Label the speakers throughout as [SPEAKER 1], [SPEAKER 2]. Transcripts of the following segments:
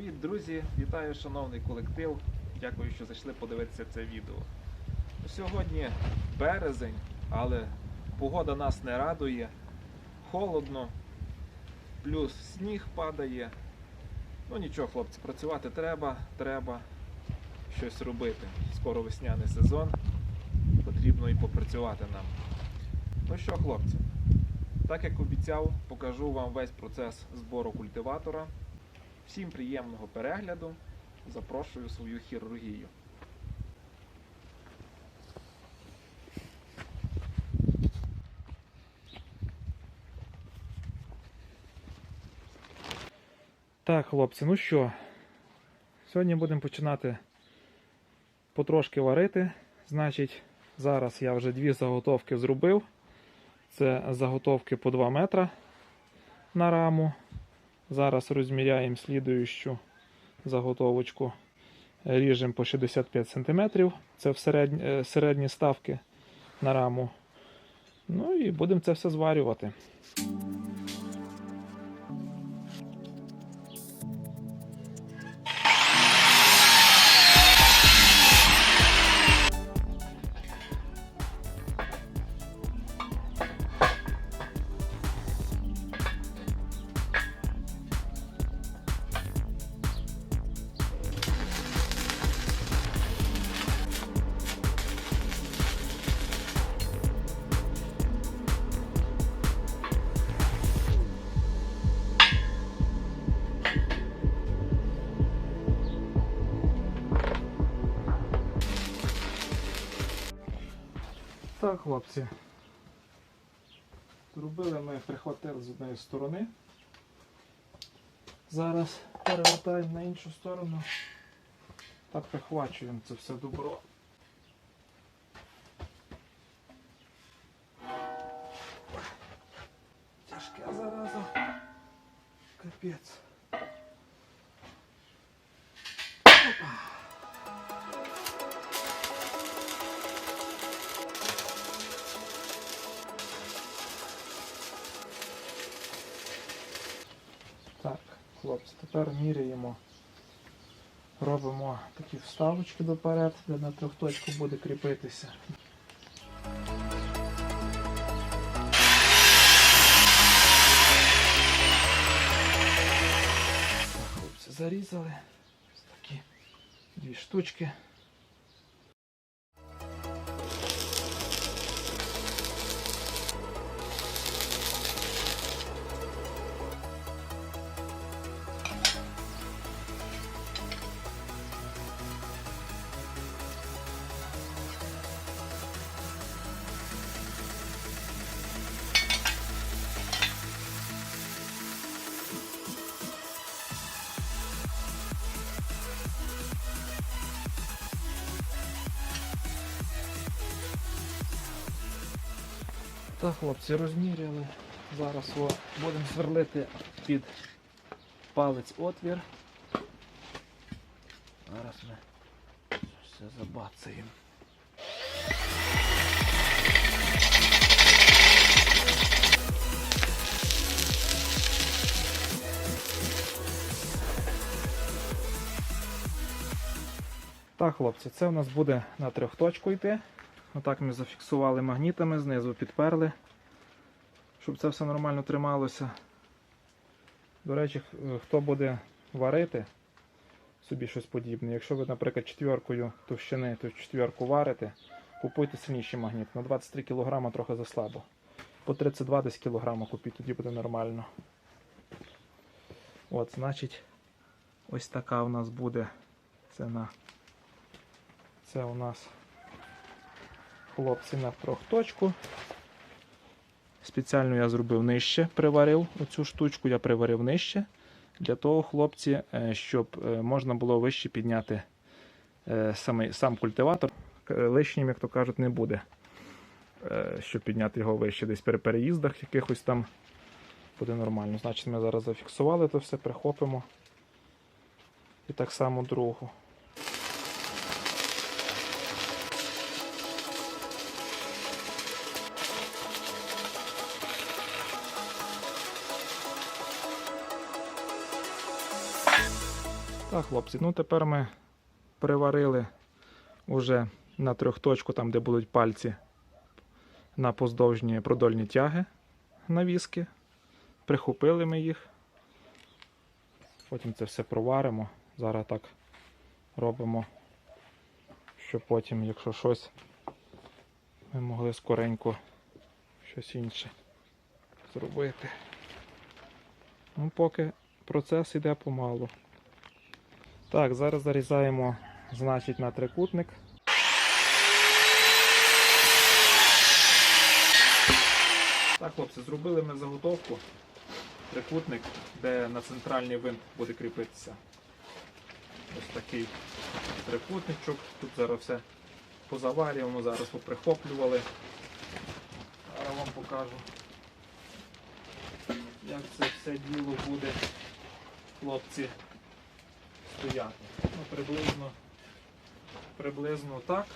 [SPEAKER 1] Привіт, друзі! Вітаю, шановний колектив. Дякую, що зайшли подивитися це відео. Сьогодні березень, але погода нас не радує. Холодно, плюс сніг падає. Ну нічого, хлопці, працювати треба, треба щось робити. Скоро весняний сезон. Потрібно і попрацювати нам. Ну що, хлопці, так як обіцяв, покажу вам весь процес збору культиватора. Всім приємного перегляду. Запрошую свою хірургію. Так, хлопці, ну що, сьогодні будемо починати потрошки варити. Значить, зараз я вже дві заготовки зробив. Це заготовки по 2 метра на раму. Зараз розміряємо слідуючу заготовочку. Ріжемо по 65 см. Це в середні, е, середні ставки на раму. Ну і будемо це все зварювати. Так, хлопці. Зробили ми прихватили з однієї сторони. Зараз перевертаємо на іншу сторону та прихвачуємо це все добро. Тяжке зараза. Капець. Хлопці, тепер міряємо. Робимо такі вставочки доперед, де на трьохточку буде кріпитися. Хлопці, зарізали. Ось такі дві штучки. Так, хлопці, розміряли. Зараз о, будемо сверлити під палець отвір. Зараз ми все забацаємо. Так, хлопці, це у нас буде на трьохточку йти. Отак ми зафіксували магнітами, знизу підперли, щоб це все нормально трималося. До речі, хто буде варити собі щось подібне, якщо ви, наприклад, четверкою товщини, то четверку варите, купуйте сильніший магніт. На 23 кг трохи заслабо. По 32 десь кг купіть, тоді буде нормально. От, значить, ось така у нас буде. Це на це у нас хлопці на трьохточку. Спеціально я зробив нижче, приварив оцю штучку, я приварив нижче. Для того, хлопці, е, щоб е, можна було вище підняти е, самий, сам культиватор. Лишнім, як то кажуть, не буде. Щоб підняти його вище десь при переїздах якихось там буде нормально. Значить, ми зараз зафіксували то все, прихопимо. І так само другу. Так, хлопці, ну тепер ми приварили уже на трьохточку, там, де будуть пальці, на поздовжні продольні тяги навіски. Прихопили ми їх. Потім це все проваримо. Зараз так робимо, щоб потім, якщо щось, ми могли скоренько щось інше зробити. Ну, поки процес іде помалу. Так, зараз зарізаємо, значить, на трикутник. Так, хлопці, зробили ми заготовку. Трикутник, де на центральний винт буде кріпитися. Ось такий трикутничок. Тут зараз все позаварюємо, зараз поприхоплювали. Зараз вам покажу, як це все діло буде, хлопці, стояти. Ну, приблизно, приблизно так.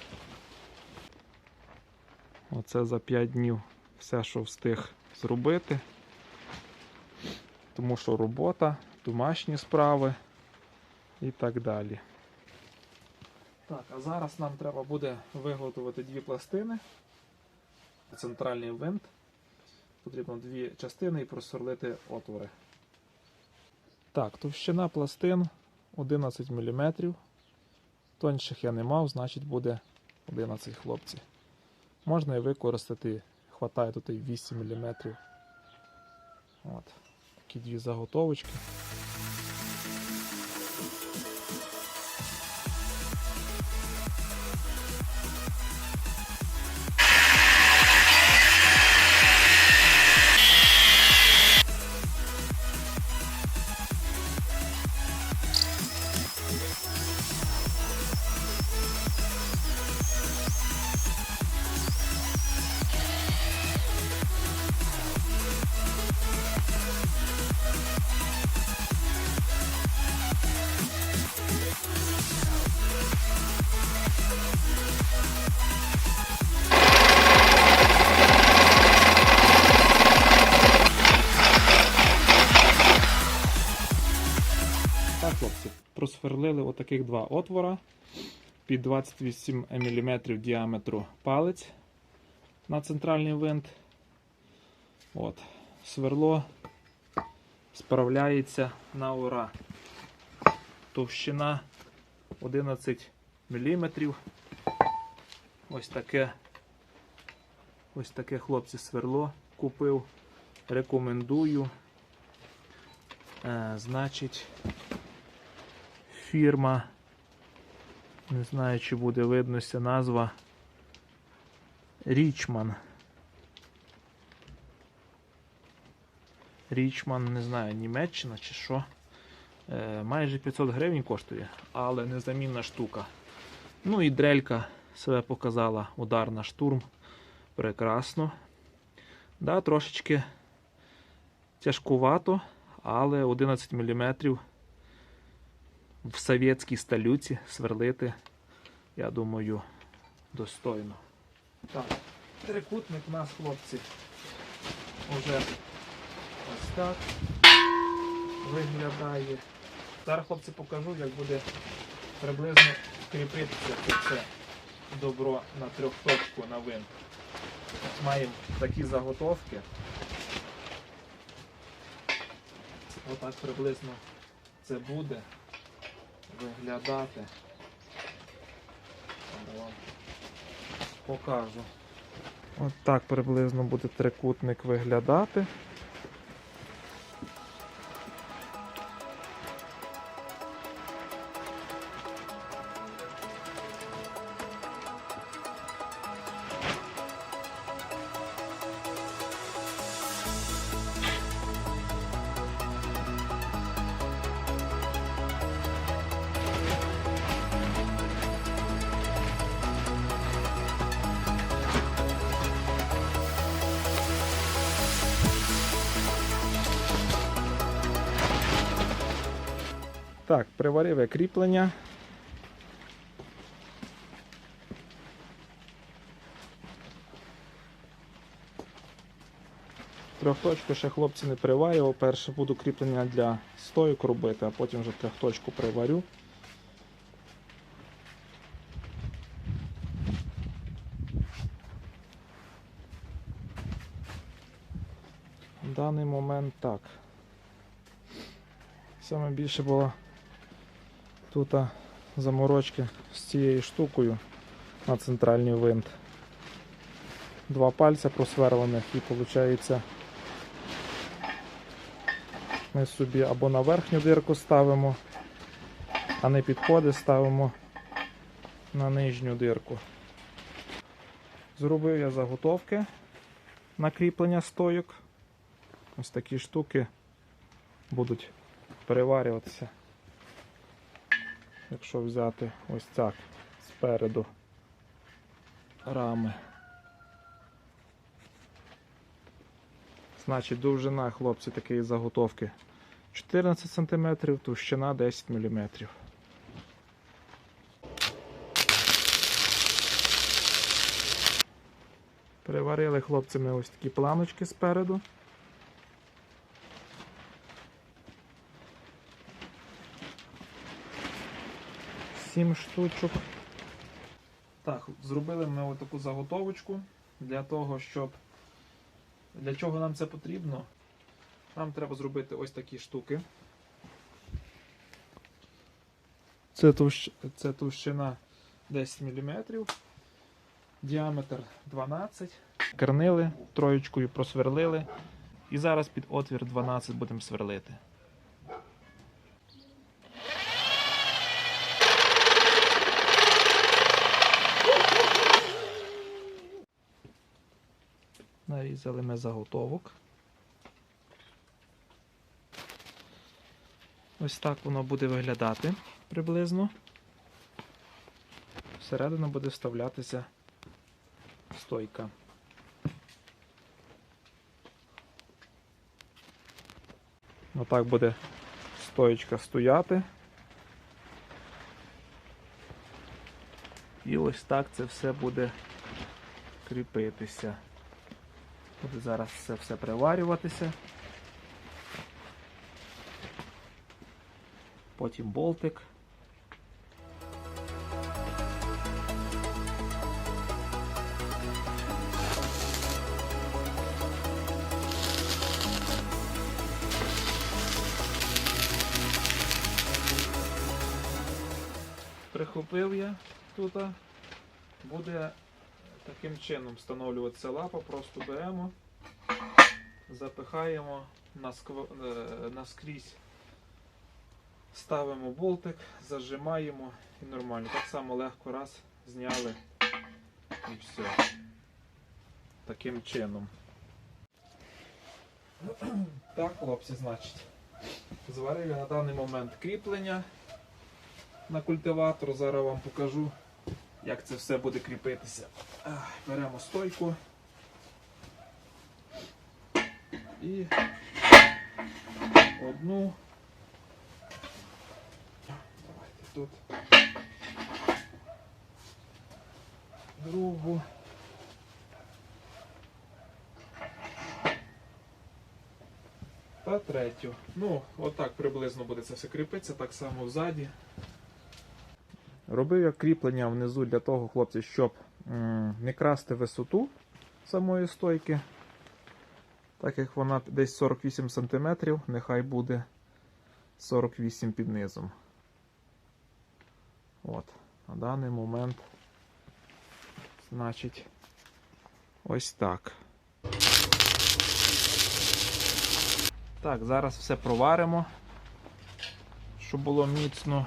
[SPEAKER 1] Оце за 5 днів все, що встиг зробити. Тому що робота, домашні справи і так далі. Так, а зараз нам треба буде виготовити дві пластини. Центральний винт. Потрібно дві частини і просверлити отвори. Так, товщина пластин 11 мм. Тонших я не мав, значить буде 11 хлопців. Можна і використати, хватає тут і 8 мм. От. Такі дві заготовочки. Просверлили отаких два отвора під 28 мм діаметру палець на центральний винт. От. Сверло справляється на ура. Товщина 11 мм. Ось таке. Ось таке хлопці сверло купив. Рекомендую. Е, значить, фірма. Не знаю, чи буде виднося назва Річман. Річман, не знаю, Німеччина чи що. Е, майже 500 гривень коштує, але незамінна штука. Ну і дрелька себе показала, удар на штурм. Прекрасно. Да, трошечки тяжкувато, але 11 мм в совєтській сталюці сверлити, я думаю, достойно. Так, трикутник у нас, хлопці, уже ось так виглядає. Зараз, хлопці, покажу, як буде приблизно кріпитися це добро на трьохточку на винт. Маємо такі заготовки. Отак приблизно це буде виглядати. Покажу. От так приблизно буде трикутник виглядати. Так, приварив я кріплення. Трьохточку ще хлопці не приварював. Перше буду кріплення для стойок робити, а потім вже трьохточку приварю. В даний момент так. Саме більше було тут заморочки з цією штукою на центральний винт. Два пальця просверлених і виходить ми собі або на верхню дирку ставимо, а не підходи ставимо на нижню дирку. Зробив я заготовки на кріплення стойок. Ось такі штуки будуть переварюватися. Якщо взяти ось так спереду рами. Значить, довжина, хлопці, такої заготовки 14 см, товщина 10 мм. Приварили хлопцями ось такі планочки спереду. Сім штучок. Так, зробили ми ось таку заготовочку для того, щоб для чого нам це потрібно? Нам треба зробити ось такі штуки. Це, товщ... це товщина 10 мм, діаметр 12 Кернили троєчкою просверлили. І зараз під отвір 12 будемо сверлити. Нарізали ми заготовок. Ось так воно буде виглядати приблизно. Всередину буде вставлятися стойка. Отак буде стоєчка стояти. І ось так це все буде кріпитися. Буде зараз це все приварюватися. Потім болтик. Прихопив я тут. Буде таким чином встановлюватися лапа, просто беремо, запихаємо наскв... е, наскрізь, ставимо болтик, зажимаємо і нормально. Так само легко раз зняли і все. Таким чином. Так, хлопці, значить. Зварив я на даний момент кріплення на культиватор. Зараз вам покажу, як це все буде кріпитися. Беремо стойку і одну. Давайте тут другу. Та третю. Ну, отак приблизно буде це все кріпитися, так само ззаді. Робив я кріплення внизу для того, хлопці, щоб не красти висоту самої стойки. Так як вона десь 48 см, нехай буде 48 під низом. От, на даний момент, значить, ось так. Так, зараз все проваримо, щоб було міцно.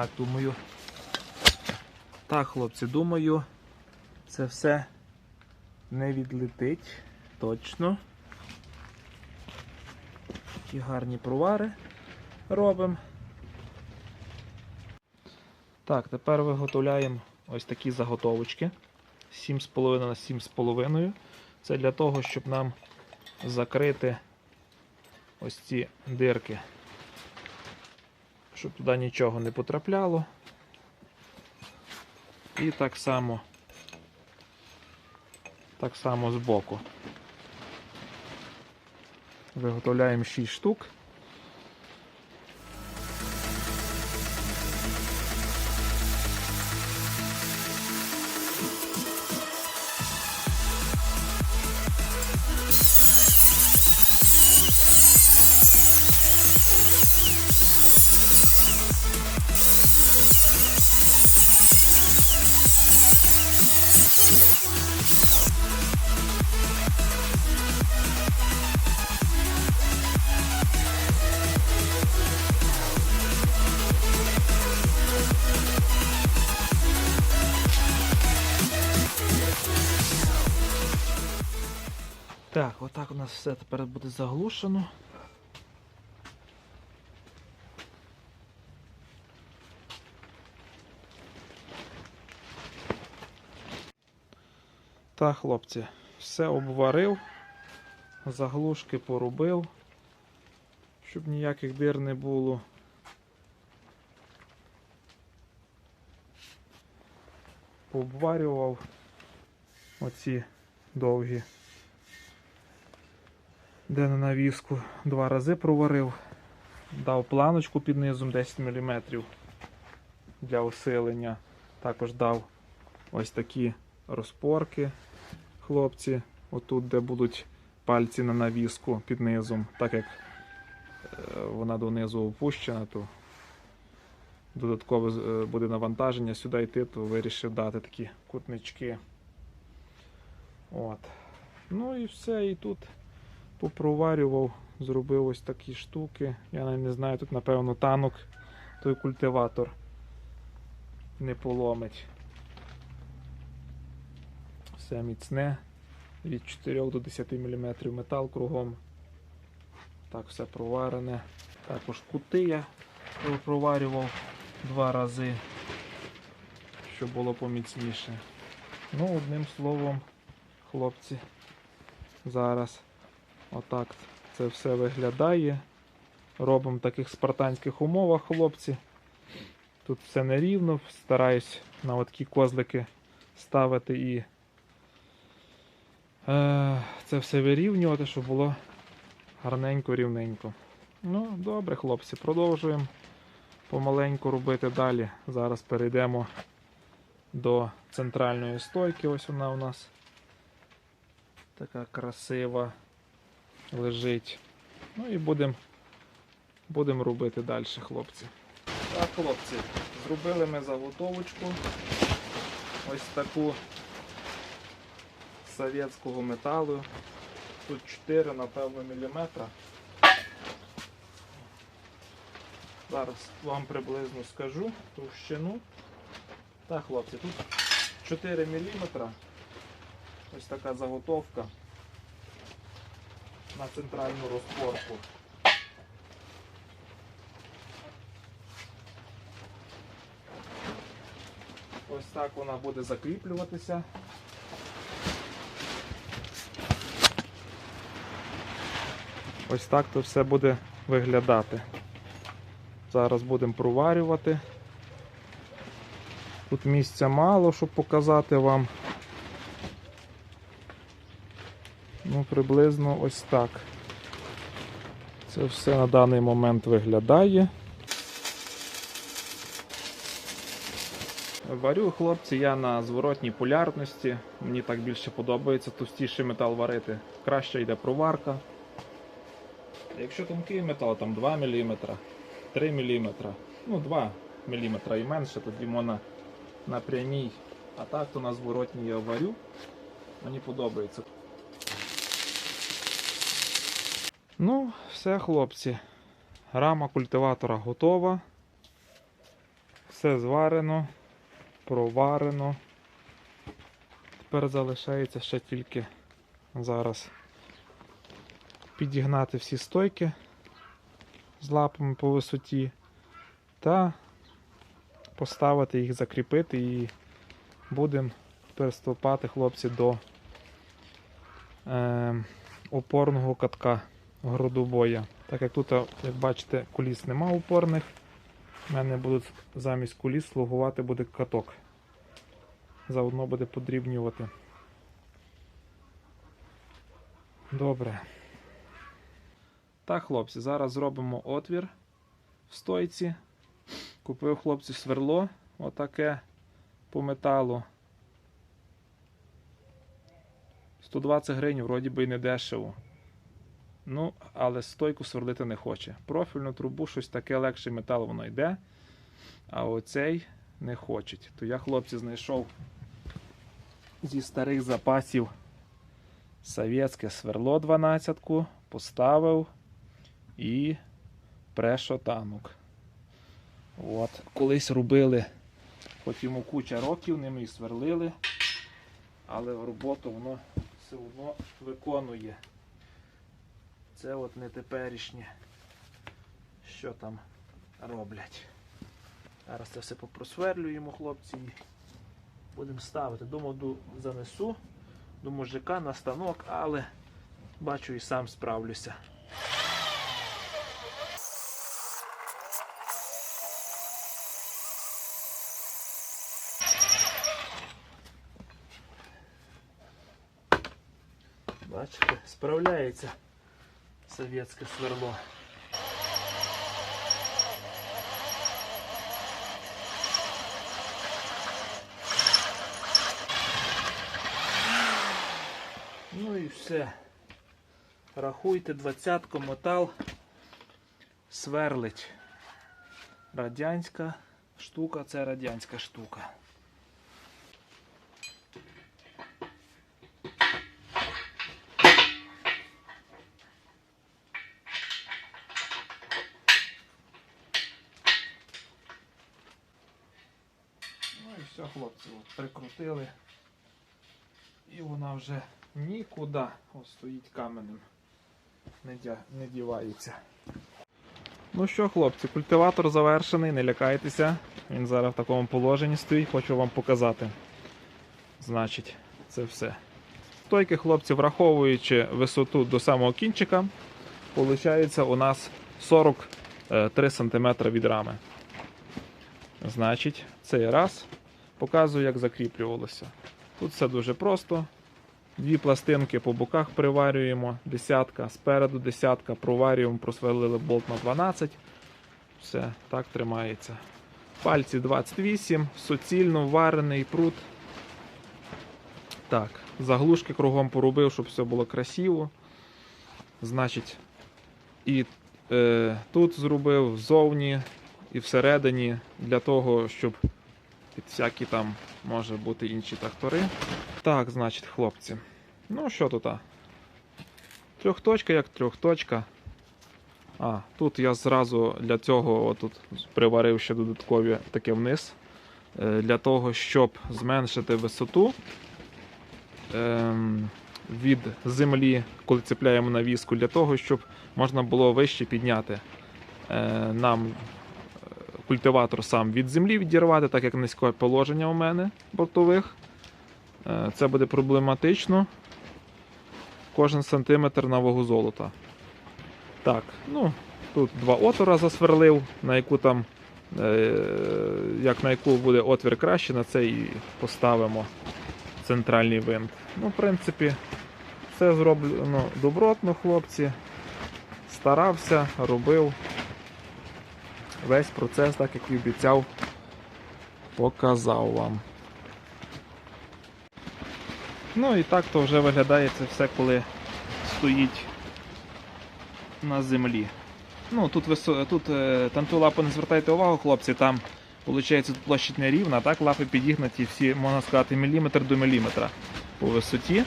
[SPEAKER 1] Так, думаю. Так, хлопці, думаю, це все не відлетить точно. Такі гарні провари робимо. Так, тепер виготовляємо ось такі заготовочки 7,5 на 7,5. Це для того, щоб нам закрити ось ці дирки щоб туди нічого не потрапляло. І так само, так само збоку. Виготовляємо 6 штук. Все тепер буде заглушено. Так, хлопці, все обварив, заглушки порубив, щоб ніяких дир не було. Пообварював оці довгі де на навіску два рази проварив, дав планочку під низом 10 мм для усилення. Також дав ось такі розпорки хлопці, отут, де будуть пальці на навіску під низом, так як е, вона донизу опущена, то додаткове е, буде навантаження сюди йти, то вирішив дати такі кутнички. От. Ну і все, і тут попроварював, зробив ось такі штуки. Я навіть не знаю, тут напевно танок, той культиватор не поломить. Все міцне. Від 4 до 10 мм метал кругом. Так, все проварене. Також кути я проварював два рази, щоб було поміцніше. Ну, одним словом, хлопці, зараз Отак це все виглядає. Робимо в таких спартанських умовах, хлопці. Тут все нерівно, стараюсь на такі козлики ставити і е, це все вирівнювати, щоб було гарненько, рівненько. Ну, добре, хлопці, продовжуємо помаленьку робити далі. Зараз перейдемо до центральної стойки. Ось вона у нас така красива лежить. Ну і будемо будем робити далі, хлопці. Так, хлопці, зробили ми заготовочку. Ось таку совєтського металу. Тут 4, напевно, міліметра. Зараз вам приблизно скажу товщину. Так, хлопці, тут 4 мм. Ось така заготовка на центральну розпорку. Ось так вона буде закріплюватися. Ось так то все буде виглядати. Зараз будемо проварювати. Тут місця мало, щоб показати вам. Ну, приблизно ось так. Це все на даний момент виглядає. Варю, хлопці, я на зворотній полярності. Мені так більше подобається товстіший метал варити. Краще йде проварка. Якщо тонкий метал, там 2 мм, 3 мм, ну 2 мм і менше, тоді можна на прямій. А так то на зворотній я варю. Мені подобається. Ну, все, хлопці. Рама культиватора готова. Все зварено, проварено. Тепер залишається ще тільки зараз підігнати всі стойки з лапами по висоті та поставити їх, закріпити і будемо приступати хлопці до е, опорного катка грудобоя. Так як тут, як бачите, куліс нема упорних, У мене будуть замість куліс слугувати буде каток. Заодно буде подрібнювати. Добре. Так, хлопці, зараз зробимо отвір в стойці. Купив хлопцю сверло, отаке по металу. 120 гривень, вроді би і не дешево. Ну, але стойку сверлити не хоче. Профільну трубу, щось таке легше метал воно йде. А оцей не хочуть. То я, хлопці, знайшов зі старих запасів совєтське сверло 12-ку, поставив і прешотанок. От, колись робили, хоч йому куча років, ними і сверлили, але роботу воно все одно виконує. Це от не теперішнє, що там роблять. Зараз це все попросверлюємо, хлопці, і будемо ставити. Думав, занесу до мужика на станок, але бачу і сам справлюся. Бачите, справляється совєтське сверло. Ну і все. Рахуйте, двадцятку метал сверлить. Радянська штука це радянська штука. Хлопці, от прикрутили. І вона вже нікуди ось стоїть каменем. Не, дя... не дівається. Ну що, хлопці, культиватор завершений, не лякайтеся. Він зараз в такому положенні стоїть, хочу вам показати. Значить, це все. Стойки, хлопці, враховуючи висоту до самого кінчика, виходить у нас 43 см від рами. Значить, цей раз показую, як закріплювалося. Тут все дуже просто. Дві пластинки по боках приварюємо, десятка, спереду десятка, проварюємо, просверлили болт на 12. Все, так тримається. Пальці 28, суцільно варений прут. Так, заглушки кругом порубив, щоб все було красиво. Значить, і е, тут зробив ззовні і всередині для того, щоб під всякі там може бути інші трактори. Так, значить, хлопці. Ну, що тут? а? Трьохточка як трьохточка. А, тут я зразу для цього отут приварив ще додаткові таке вниз. Е, Для того, щоб зменшити висоту ем, від землі, коли цепляємо на віску, для того, щоб можна було вище підняти е, нам культиватор сам від землі відірвати, так як низьке положення у мене бортових. Е, Це буде проблематично. Кожен сантиметр на вагу золота. Так, ну, тут два отвора засверлив, на яку там, е, як на яку буде отвір краще, на це і поставимо центральний винт. Ну, в принципі, все зроблено добротно, хлопці. Старався, робив. Весь процес, так як і обіцяв, показав вам. Ну і так то вже виглядає це все, коли стоїть на землі. Ну, тут висо... тут е, там ту лапу не звертайте увагу, хлопці, там виходить тут площадь не рівна, так, лапи підігнаті всі, можна сказати, міліметр до міліметра по висоті.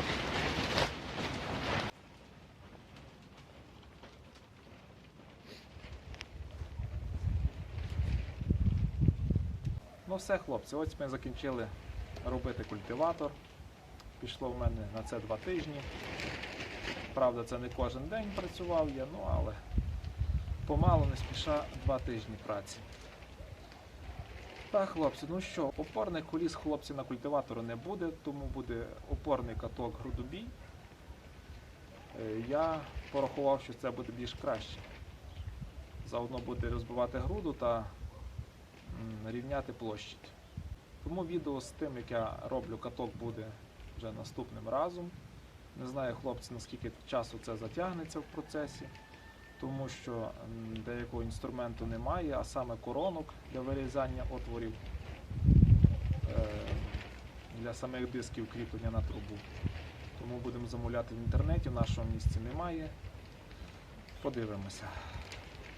[SPEAKER 1] Все, хлопці, ось ми закінчили робити культиватор. Пішло в мене на це два тижні. Правда, це не кожен день працював я, ну але помалу не спіша два тижні праці. Так, хлопці, ну що, опорних коліс хлопці на культиватору не буде, тому буде опорний каток грудобій. Е, Я порахував, що це буде більш краще. Заодно буде розбивати груду та рівняти площадь. Тому відео з тим, як я роблю каток, буде вже наступним разом. Не знаю, хлопці, наскільки часу це затягнеться в процесі, тому що деякого інструменту немає, а саме коронок для вирізання отворів е, для самих дисків кріплення на трубу. Тому будемо замовляти в інтернеті, в нашому місці немає. Подивимося.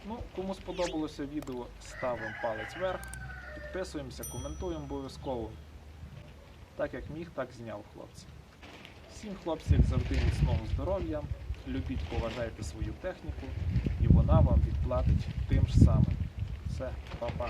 [SPEAKER 1] Ну, кому сподобалося відео, ставимо палець вверх, підписуємося, коментуємо обов'язково. Так як міг, так зняв хлопці. Всім хлопцям завжди, міцного здоров'я. Любіть, поважайте свою техніку, і вона вам відплатить тим ж самим. Все, па-па.